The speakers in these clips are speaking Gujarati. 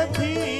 નથી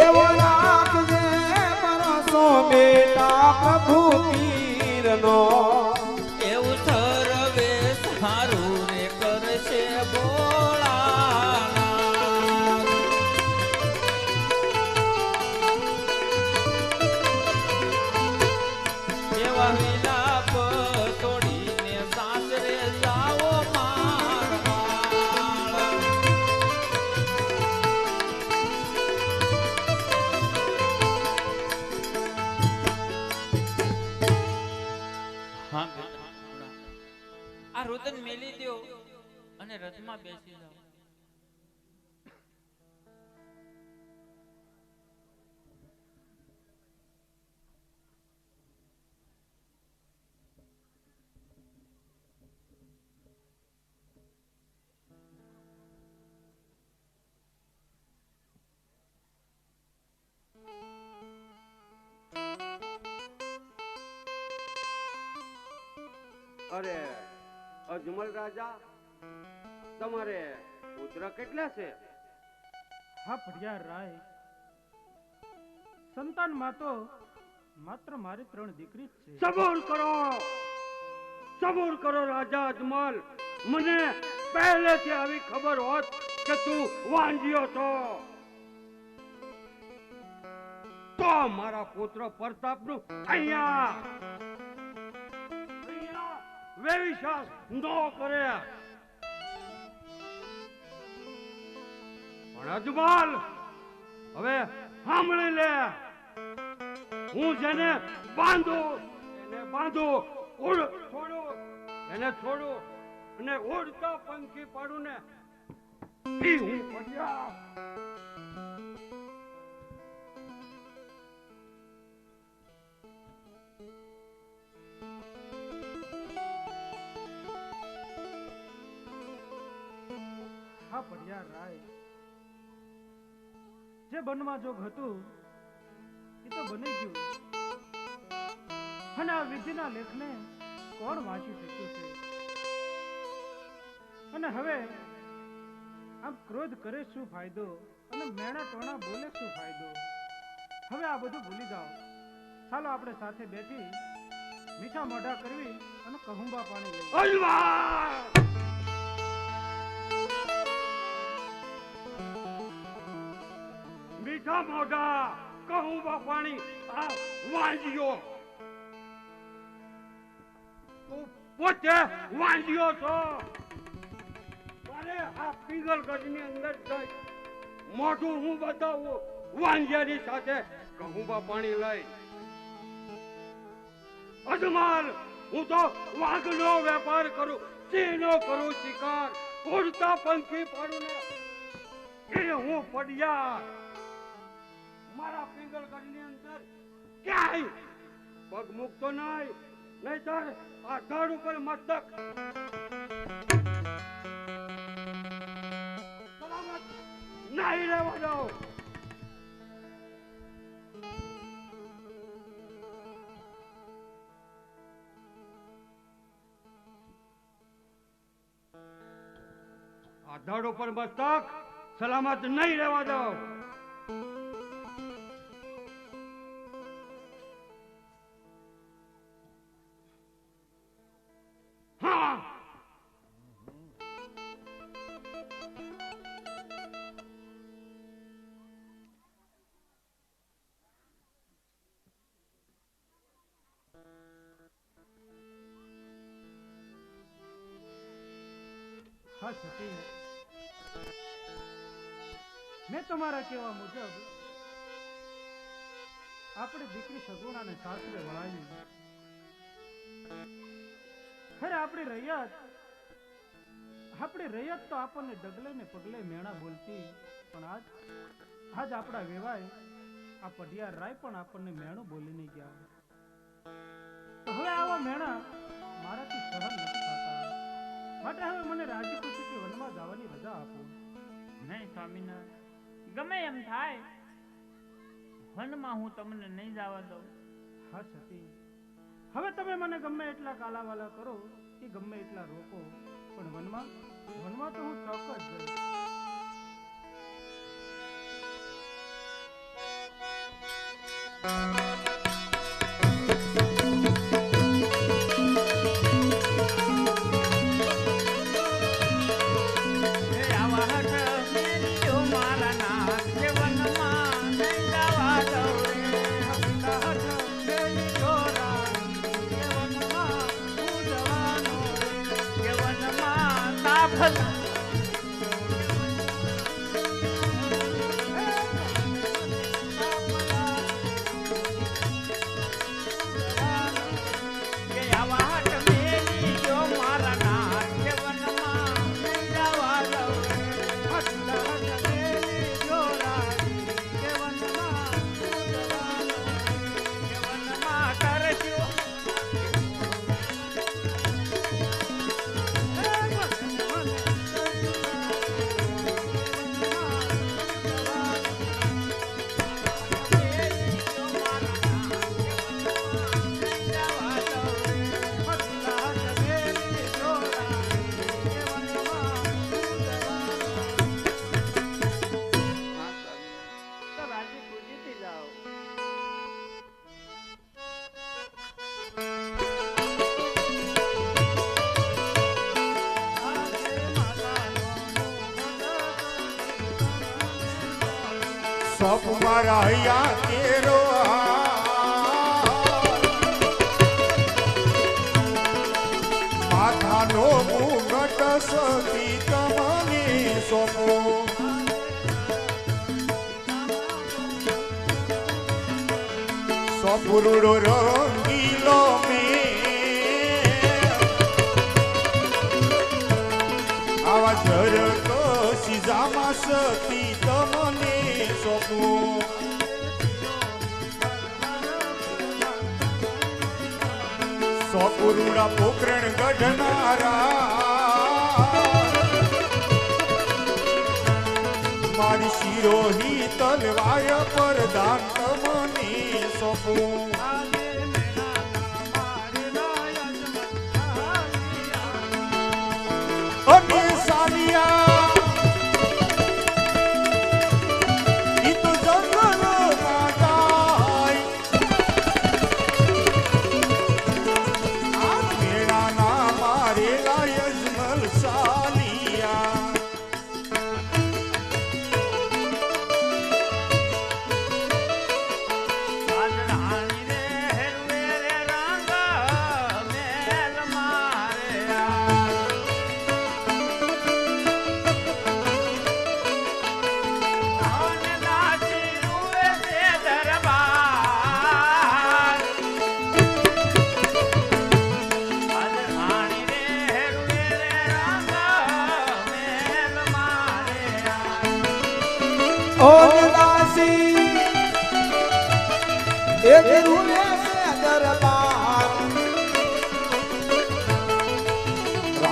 એવો રાખજે પરસો બેટા પ્રભુ પીરનો મેલી દો અને રથમાં બેસી જાઓ. અરે અજમલ રાજા તમારે પુત્ર કેટલા છે? હા ફરિયાર રાય. સંતાનમાં તો માત્ર મારી ત્રણ દીકરી જ છે. સબૂર કરો! સબૂર કરો રાજા અજમલ! મને પહેલેથી આવી ખબર હોત કે તું વાંજ્યો છો. તો મારા પુત્ર પ્રતાપનું અહીંયા વેવિશાસ ન કરે. પણ અજમાલ, હવે સાંભળી લે. હું જેને બાંધો, એને બાંધો ઉડ છોડો, એને છોડો, અને ઉડતા પંખી પાડું ને હું પડ્યા. હા ભડિયા રાય. જે બનવા જોગ હતું, એ તો બની ગયું. અને આ વિધિના લેખને કોણ વાંચી શક્યું છે? અને હવે આમ ક્રોધ કરે શું ફાયદો? અને મેણા ટોણા બોલે શું ફાયદો? હવે આ બધું ભૂલી જાઓ. ચાલો આપણે સાથે બેઠી મીઠા મોઢા કરવી અને કહુંબા પાણી લઈ મોઢા કહું બાપાણી, આ વાંજ્યો. પોતે વાંજ્યો છો. તારે આ પિંગલગઢની અંદર જઈ મોઢું હું બતાવું, વાંજ્યાની સાથે કહું બાપાણી લઈ. અજમાલ, હું તો વાઘનો વેપાર કરું, સિંહનો કરું શિકાર ઉડતા પંખી પાડું ને, એ હું પડ્યા મારા પિંગલગઢની અંદર ક્યાંય પગ મૂકતો નહીં, નહીતર આ ધડ ઉપર મસ્તક. સલામત નહીં રહેવા દઉં આ ધડ ઉપર મસ્તક સલામત નહીં રહેવા દઉં હા સતી મેં તમારા કહેવા મુજબ આપણી દીકરી સગુણાને સાસરે વળાવી. ખરે આપણે રૈયત આપણે રૈયત તો આપણને ડગલે ને પગલે મેણા બોલતી, પણ આજ આજ આપણા વેવાય આ પઢિયાર રાય પણ આપણને મેણું બોલીને ગયા. હવે આવા મેણા મારાથી સહન માટે હવે મને રાજી કે વનમાં જવાની રજા આપો. નહીં સ્વામિનારાયણ ગમે એમ થાય. વનમાં હું તમને નહીં જવા દઉં. હા સતી. હવે તમે મને ગમે એટલા કાલાવાલા કરો કે ગમે એટલા રોકો. પણ વનમાં વનમાં તો હું ચોક્કસ જઈશ. એ 他 સોપ મારા હૈયા કેરો માથાનો મુગટ સતી તમને સોપો. સોપુરુડો રંગીલો મે આવા ઝરકો જામા સતી તમને સોંપવો સોપુરુડા પોકરણ ગઢનારા. મારી શિરોહી તલવાર પર દાન તમને સોંપવું